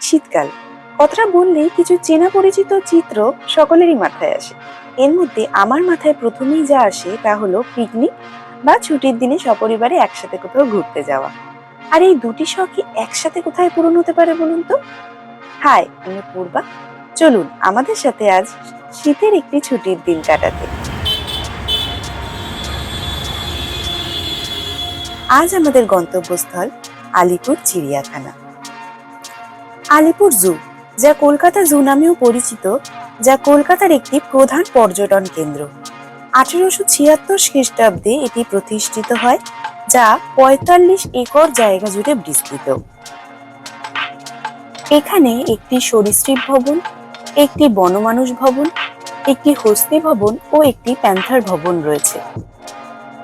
শীতকাল। কথাটা বললেই কিছু চেনা পরিচিত চিত্র সকলেরই মাথায় আসে। এর মধ্যে আমার মাথায় প্রথমেই যা আসে তা হলো পিকনিক বা ছুটির দিনে সপরিবারে একসাথে কোথাও ঘুরতে যাওয়া। আর এই দুটি শখই একসাথে কোথায় পূরণ হতে পারে বলুন তো? হাই আমি পূর্বা। চলুন, আমাদের সাথে আজ শীতের একটি ছুটির দিন কাটাতে। আজ আমাদের গন্তব্যস্থল আলিপুর চিড়িয়াখানা। আলিপুর জু, যা কলকাতা জু নামেও পরিচিত, যা কলকাতার একটি প্রধান পর্যটন কেন্দ্র। আঠেরোশো ছিয়াত্তর খ্রিস্টাব্দে এটি প্রতিষ্ঠিত হয়, যা পঁয়তাল্লিশ একর জায়গা জুড়ে বিস্তৃত। এখানে একটি সরীসৃপ ভবন, একটি বনমানুষ ভবন, একটি হস্তি ভবন ও একটি প্যান্থার ভবন রয়েছে।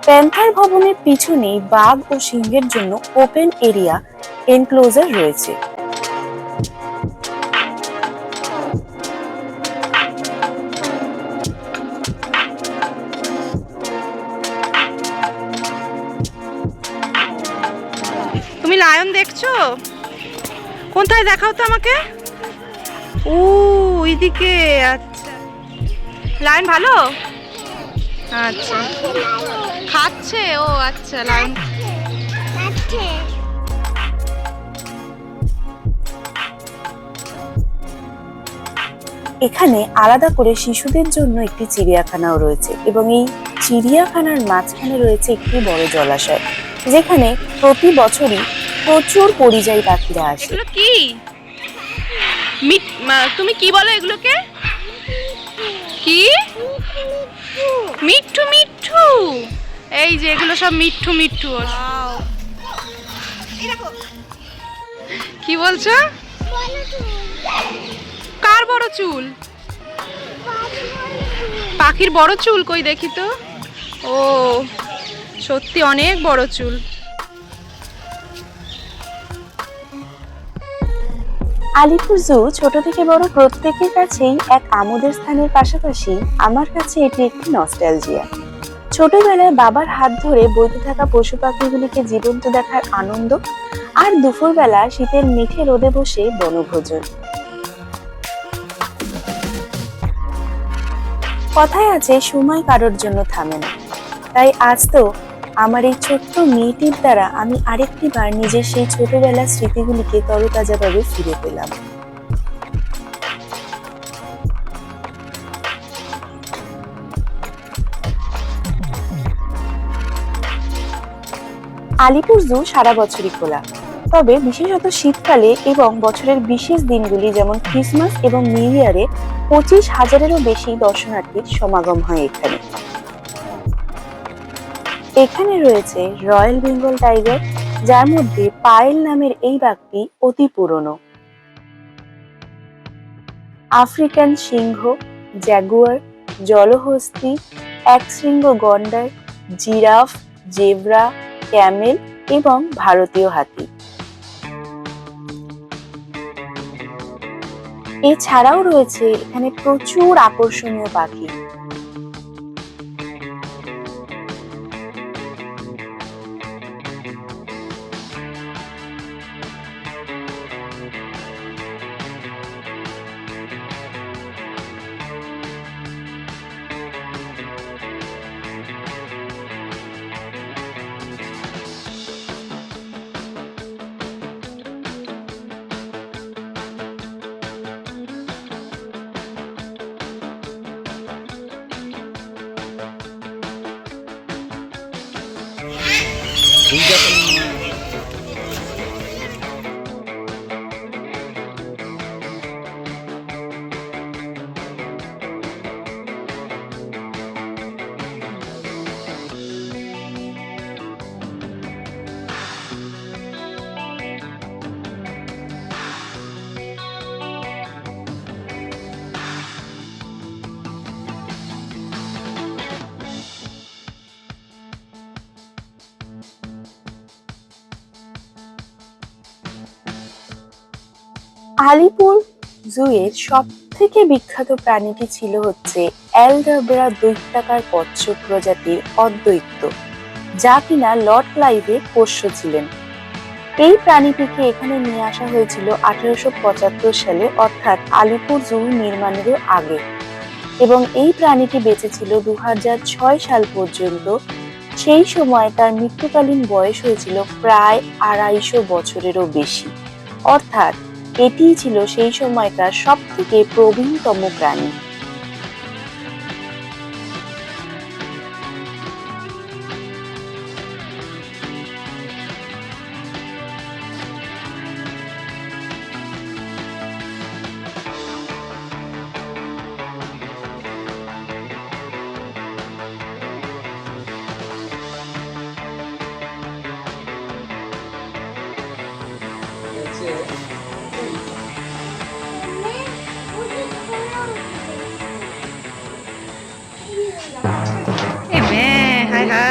প্যান্থার ভবনের পিছনেই বাঘ ও সিংহের জন্য ওপেন এরিয়া এনক্লোজার রয়েছে। দেখছ? কোনটায় দেখাও তো আমাকে। ও ওইদিকে আচ্ছা। লায়ন ভালো? আচ্ছা। খাচ্ছে? ও আচ্ছা লায়ন। এখানে আলাদা করে শিশুদের জন্য একটি চিড়িয়াখানাও রয়েছে এবং এই চিড়িয়াখানার মাঝখানে রয়েছে একটি বড় জলাশয়, যেখানে প্রতি বছরই প্রচুর পরিযায়ী পাখিরা আসে। এগুলো কি? তুমি কি বলো এগুলোকে? কি? মিঠু মিঠু। এই যে এগুলো সব মিঠু মিঠু কি বলছো? কার বড় চুল? পাখির বড় চুল কই দেখি তো? ও, সত্যি অনেক বড় চুল। আলিপুর জু ছোট থেকে বড় প্রত্যেকের কাছেই এক আমোদের স্থানের পাশাপাশি আমার কাছে এটি একটি নস্টালজিয়া ছোটবেলায় বাবার হাত ধরে বইতে থাকা পশু পাখিগুলিকে জীবন্ত দেখার আনন্দ আর দুপুরবেলা শীতের মিঠে রোদে বসে বনভোজন। কথায় আছে, সময় কারোর জন্য থামে না। তাই আজ তো আমার এই ছোট্ট মেয়েটির দ্বারা আমি আরেকটি বার নিজের সেই ছোটবেলার স্মৃতিগুলিকে তরতাজাভাবে ফিরে পেলাম। আলিপুর জু সারা বছরই খোলা। তবে বিশেষত শীতকালে এবং বছরের বিশেষ দিনগুলি যেমন ক্রিসমাস এবং নিউ ইয়ারে পঁচিশ হাজারেরও বেশি দর্শনার্থীর সমাগম হয় এখানে। এখানে রয়েছে রয়্যাল বেঙ্গল টাইগার, যার মধ্যে পায়েল নামের এই বাঘটি অতি পুরনো। আফ্রিকান সিংহ জ্যাগুয়ার জলহস্তি, একশৃঙ্গ গন্ডার, জিরাফ, জেব্রা, ক্যামেল এবং ভারতীয় হাতি। এছাড়াও রয়েছে এখানে প্রচুর আকর্ষণীয় পাখি। Ingat আলিপুর জুয়ের সব থেকে বিখ্যাত প্রাণীটি ছিল হচ্ছে অ্যালডাবরা দৈত্যাকার কচ্ছপ প্রজাতির অদ্বৈত্য যা কিনা লর্ড ক্লাইভের পোষ্য ছিলেন। এই প্রাণীটিকে এখানে নিয়ে আসা হয়েছিল আঠারোশো পঁচাত্তর সালে, অর্থাৎ আলিপুর জু নির্মাণেরও আগে। এবং এই প্রাণীটি বেঁচে ছিল দু সাল পর্যন্ত। সেই সময় তার মৃত্যুকালীন বয়স হয়েছিল প্রায় আড়াইশো বছরেরও বেশি। অর্থাৎ এটিই ছিল সেই সময়কার সব থেকে প্রবীণতম প্রাণী।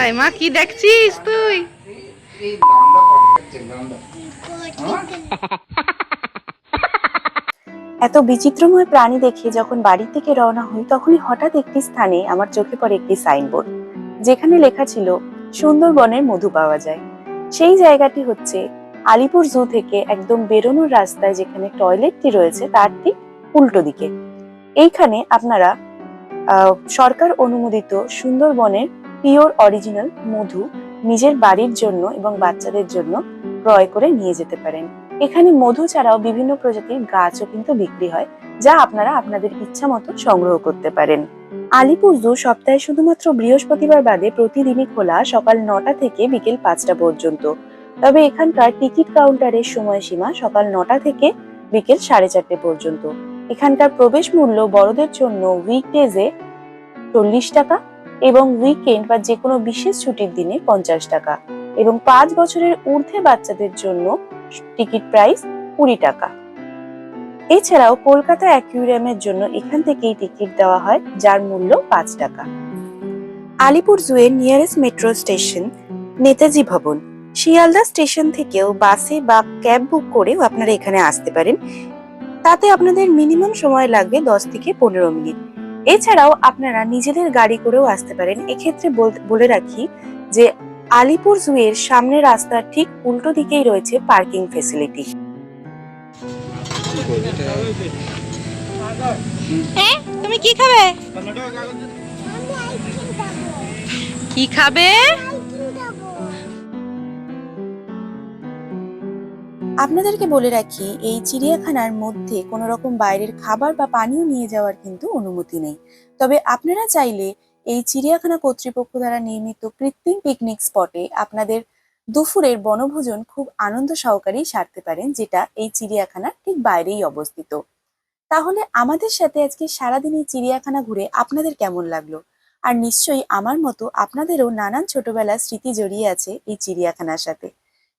হাই মা, কি দেখছিস তুই? এত বিচিত্রময় প্রাণী দেখে যখন বাড়ি থেকে রওনা হই, তখনই হঠাৎ একটি স্থানে আমার চোখে পড়ে একটি সাইনবোর্ড, যেখানে লেখা ছিল, সুন্দরবনের মধু পাওয়া যায়। সেই জায়গাটি হচ্ছে আলিপুর জু থেকে একদম বেরোনোর রাস্তায় যেখানে টয়লেটটি রয়েছে, তার ঠিক উল্টো দিকে। এইখানে আপনারা সরকার অনুমোদিত সুন্দরবনের পিওর অরিজিনাল মধু নিজের বাড়ির জন্য এবং বাচ্চাদের জন্য ক্রয় করে নিয়ে যেতে পারেন। এখানে মধু ছাড়াও বিভিন্ন প্রজাতির গাছও কিন্তু বিক্রি হয়, যা আপনারা আপনাদের ইচ্ছা মতো সংগ্রহ করতে পারেন। আলিপুর জু সপ্তাহে শুধুমাত্র বৃহস্পতিবার বাদে প্রতিদিনই খোলা সকাল নটা থেকে বিকেল পাঁচটা পর্যন্ত। তবে এখানকার টিকিট কাউন্টারের সময়সীমা সকাল নটা থেকে বিকেল সাড়ে চারটে পর্যন্ত। এখানকার প্রবেশ মূল্য বড়দের জন্য উইকডেজে চল্লিশ টাকা এবং উইকেন্ড বা যে কোনো বিশেষ ছুটির দিনে পঞ্চাশ টাকা এবং পাঁচ বছরের ঊর্ধ্বে বাচ্চাদের জন্য টিকিট প্রাইস কুড়ি টাকা। এছাড়াও কলকাতা অ্যাকুইরিয়ামের জন্য এখান থেকেই টিকিট দেওয়া হয়, যার মূল্য পাঁচ টাকা। Alipur জুয়ের nearest metro station Netaji Bhavan. Sealdah station থেকেও বাসে বা ক্যাব বুক করেও আপনারা এখানে আসতে পারেন। তাতে আপনাদের মিনিমাম সময় লাগবে দশ থেকে পনেরো মিনিট। এছাড়াও আপনারা নিজেদের গাড়ি করেও আসতে পারেন। এক্ষেত্রে বল- রাখি যে আলিপুর জুয়ের সামনে রাস্তার ঠিক উল্টো দিকেই রয়েছে পার্কিং ফেসিলিটি। তুমি কি খাবে? কি খাবে? আপনাদেরকে বলে রাখি, এই চিড়িয়াখানার মধ্যে কোনো রকম বাইরের খাবার বা পানীয় নিয়ে যাওয়ার কিন্তু অনুমতি নেই। তবে আপনারা চাইলে এই চিড়িয়াখানা কর্তৃপক্ষ দ্বারা নির্মিত কৃত্রিম পিকনিক স্পটে আপনাদের দুপুরের বনভোজন খুব আনন্দ সহকারেই সারতে পারেন, যেটা এই চিড়িয়াখানার ঠিক বাইরেই অবস্থিত। তাহলে আমাদের সাথে আজকে সারাদিন এই চিড়িয়াখানা ঘুরে আপনাদের কেমন লাগল? আর নিশ্চয়ই আমার মতো আপনাদেরও নানান ছোটবেলার স্মৃতি জড়িয়ে আছে এই চিড়িয়াখানার সাথে।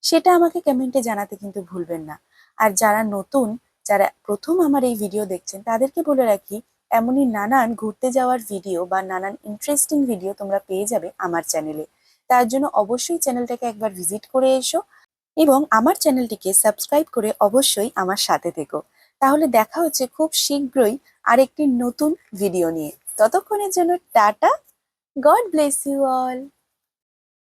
সেটা আমাকে কমেন্টে জানাতে কিন্তু ভুলবেন না। আর যারা নতুন, যারা প্রথম আমার এই ভিডিও দেখছেন, তাদেরকে বলে রাখি, এমনই নানান ঘুরতে যাওয়ার ভিডিও বা নানান ইন্টারেস্টিং ভিডিও তোমরা পেয়ে যাবে আমার চ্যানেলে তার জন্য অবশ্যই চ্যানেলটাকে একবার ভিজিট করে এসো এবং আমার চ্যানেলটিকে সাবস্ক্রাইব করে অবশ্যই আমার সাথে থেকো। তাহলে দেখা হচ্ছে খুব শীঘ্রই আরেকটি নতুন ভিডিও নিয়ে। ততক্ষণের জন্য tata God bless you all